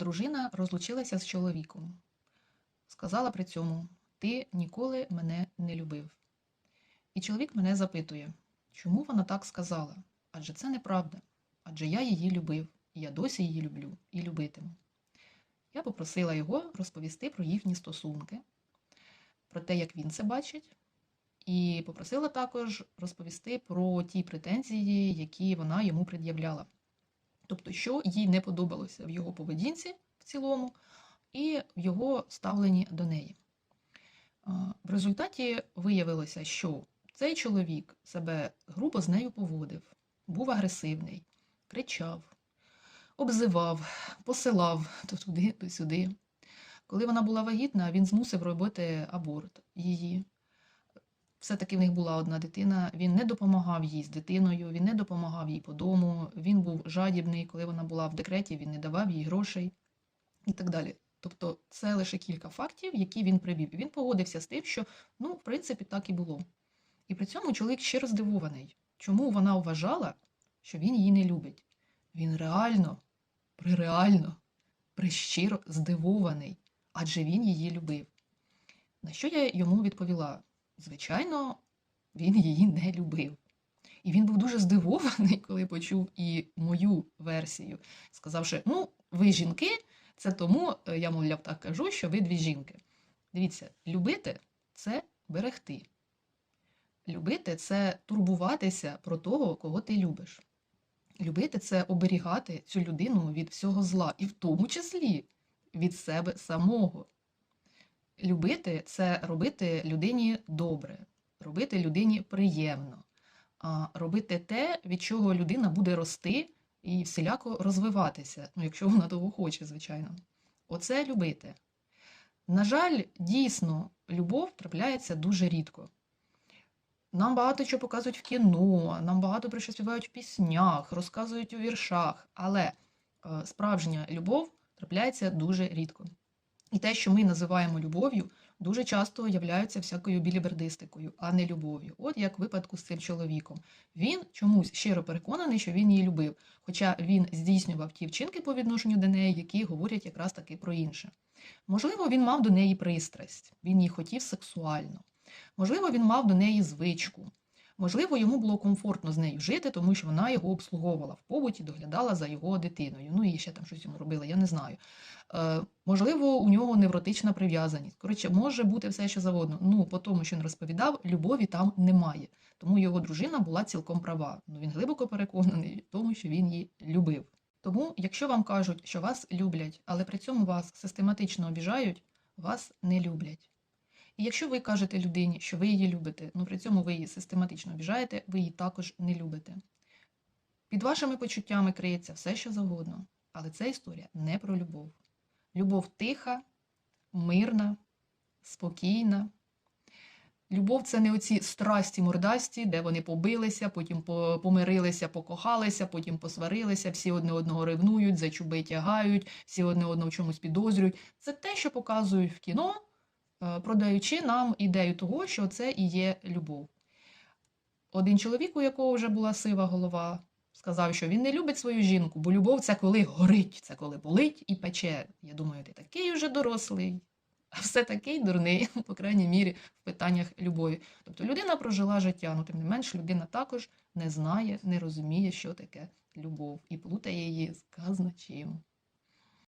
Дружина розлучилася з чоловіком. Сказала при цьому: Ти ніколи мене не любив. І чоловік мене запитує, чому вона так сказала? Адже це неправда. Адже я її любив, і я досі її люблю і любитиму. Я попросила його розповісти про їхні стосунки, про те, як він це бачить, і попросила також розповісти про ті претензії, які вона йому пред'являла. Тобто, що їй не подобалося в його поведінці в цілому і в його ставленні до неї. В результаті виявилося, що цей чоловік себе грубо з нею поводив, був агресивний, кричав, обзивав, посилав то туди, то сюди. Коли вона була вагітна, він змусив робити аборт її. Все-таки в них була одна дитина, він не допомагав їй з дитиною, він не допомагав їй по дому, він був жадібний, коли вона була в декреті, він не давав їй грошей і так далі. Тобто це лише кілька фактів, які він привів. Він погодився з тим, що ну, в принципі, так і було. І при цьому чоловік щиро здивований, чому вона вважала, що він її не любить. Він реально, приреально, прищиро здивований, адже він її любив. На що я йому відповіла? Звичайно, він її не любив. І він був дуже здивований, коли почув і мою версію, сказавши: ну, ви жінки, це тому, е, я, мовляв, так кажу, що ви дві жінки. Дивіться, любити це берегти. Любити це турбуватися про того, кого ти любиш. Любити це оберігати цю людину від всього зла, і в тому числі від себе самого. Любити це робити людині добре, робити людині приємно, робити те, від чого людина буде рости і всіляко розвиватися, ну, якщо вона того хоче, звичайно. Оце любити. На жаль, дійсно, любов трапляється дуже рідко. Нам багато чого показують в кіно, нам багато про що співають в піснях, розказують у віршах, але е, справжня любов трапляється дуже рідко. І те, що ми називаємо любов'ю, дуже часто являється всякою білібердистикою, а не любов'ю. От як в випадку з цим чоловіком. Він чомусь щиро переконаний, що він її любив, хоча він здійснював ті вчинки по відношенню до неї, які говорять якраз таки про інше. Можливо, він мав до неї пристрасть, він її хотів сексуально. Можливо, він мав до неї звичку. Можливо, йому було комфортно з нею жити, тому що вона його обслуговувала в побуті, доглядала за його дитиною. Ну і ще там щось йому робила, я не знаю. Е, можливо, у нього невротична прив'язаність. Коротше, може бути все, що завгодно. Ну, по тому, що він розповідав, любові там немає. Тому його дружина була цілком права. Ну, він глибоко переконаний в тому, що він її любив. Тому, якщо вам кажуть, що вас люблять, але при цьому вас систематично обіжають, вас не люблять. І якщо ви кажете людині, що ви її любите, ну при цьому ви її систематично обіжаєте, ви її також не любите. Під вашими почуттями криється все, що завгодно, але ця історія не про любов. Любов тиха, мирна, спокійна. Любов це не оці страсті мордасті, де вони побилися, потім помирилися, покохалися, потім посварилися, всі одне одного ревнують, за чуби тягають, всі одне одного в чомусь підозрюють. Це те, що показують в кіно. Е, продаючи нам ідею того, що це і є любов. Один чоловік, у якого вже була сива голова, сказав, що він не любить свою жінку, бо любов це коли горить, це коли болить і пече. Я думаю, ти такий уже дорослий, а все такий дурний, по крайній мірі, в питаннях любові. Тобто людина прожила життя, ну тим не менш, людина також не знає, не розуміє, що таке любов, і плутає її з казначим.